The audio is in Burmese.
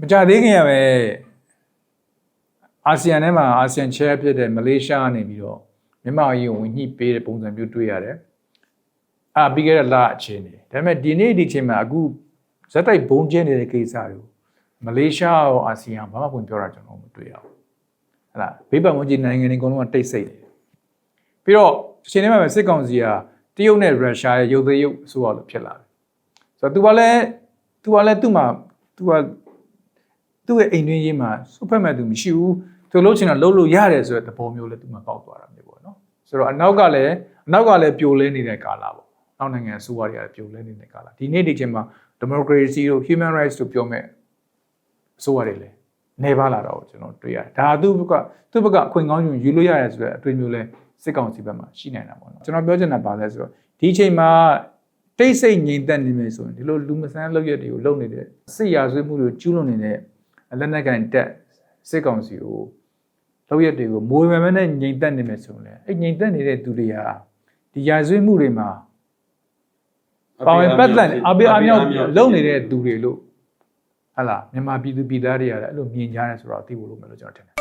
မကြသေးခင်ရပဲအာဆီယံထဲမှာအာဆီယံ chair ဖြစ်တဲ့မလေးရှားနေပြီးတော့မြန်မာအရေးကိုဝင်ညှိပေးတဲ့ပုံစံမျိုးတွေ့ရတယ်။အာပြီးခဲ့တဲ့လအခြေအနေဒါပေမဲ့ဒီနေ့ဒီချိန်မှာအခုဇက်တိုက်ဘုံကျင်းနေတဲ့ကိစ္စတွေကိုမလေးရှားရောအာဆီယံဘာမှပွင့်ပြောတာကျွန်တော်မတွေ့ရဘူး။ဟဲ့လားဘေးပတ်ဝန်းကျင်နိုင်ငံတွေအကုန်လုံးကတိတ်ဆိတ်နေတယ်။ပြီးတော့အချိန်ထဲမှာပဲစစ်ကောင်စီကတရုတ်နဲ့ရုရှားရဲ့ရုပ်သေးရုပ်အစိုးရလို့ဖြစ်လာတယ်။ဆိုတော့သူကလည်းသူကလည်းသူ့မှာသူက သူ့ရဲ့အိမ်တွင်းရေးမှာစုဖက်မဲ့သူမရှိဘူးသူလှုပ်ချင်တာလှုပ်လို့ရတယ်ဆိုတဲ့သဘောမျိုးလည်းသူ့မှာပေါက်သွားတာမျိုးပေါ့နော်ဆိုတော့အနောက်ကလည်းအနောက်ကလည်းပြိုလဲနေတဲ့ကာလပေါ့နောက်နိုင်ငံအစိုးရတွေကလည်းပြိုလဲနေတဲ့ကာလဒီနေ့ဒီချိန်မှာ democracy တို့ human rights တို့ပြောမဲ့အစိုးရတွေလည်းနေပါလာတော့ကျွန်တော်တွေ့ရတယ်ဒါသူ့ဘက်ကသူ့ဘက်ကအခွင့်ကောင်းယူယူလို့ရတယ်ဆိုတဲ့အတွေ့အမျိုးလဲစစ်ကောင်စီဘက်မှာရှိနေတာပေါ့နော်ကျွန်တော်ပြောချင်တာပါလဲဆိုတော့ဒီချိန်မှာတိတ်ဆိတ်ငြိမ်သက်နေမယ်ဆိုရင်ဒီလိုလူမဆန်းလုပ်ရက်တွေကိုလုပ်နေတဲ့စစ်ရာဇဝတ်မှုတွေကျူးလွန်နေတဲ့ လက်နက်ကန်တက်စစ်ကောင်စီကိုလုပ်ရက်တွေကိုမိုးမမဲနဲ့ငြိမ်သက်နေမယ်ဆိုရင်လေအဲ့ငြိမ်သက်နေတဲ့သူတွေဟာဒီရာဇဝတ်မှုတွေမှာပါဝင်ပတ်သက်နေအဘေအမြောက်လုပ်နေတဲ့သူတွေလို့ဟဟလားမြန်မာပြည်သူပြည်သားတွေကလည်းအဲ့လိုမြင်ကြရဲဆိုတော့သိဖို့လို့မလို့ကျွန်တော်ထင်တယ်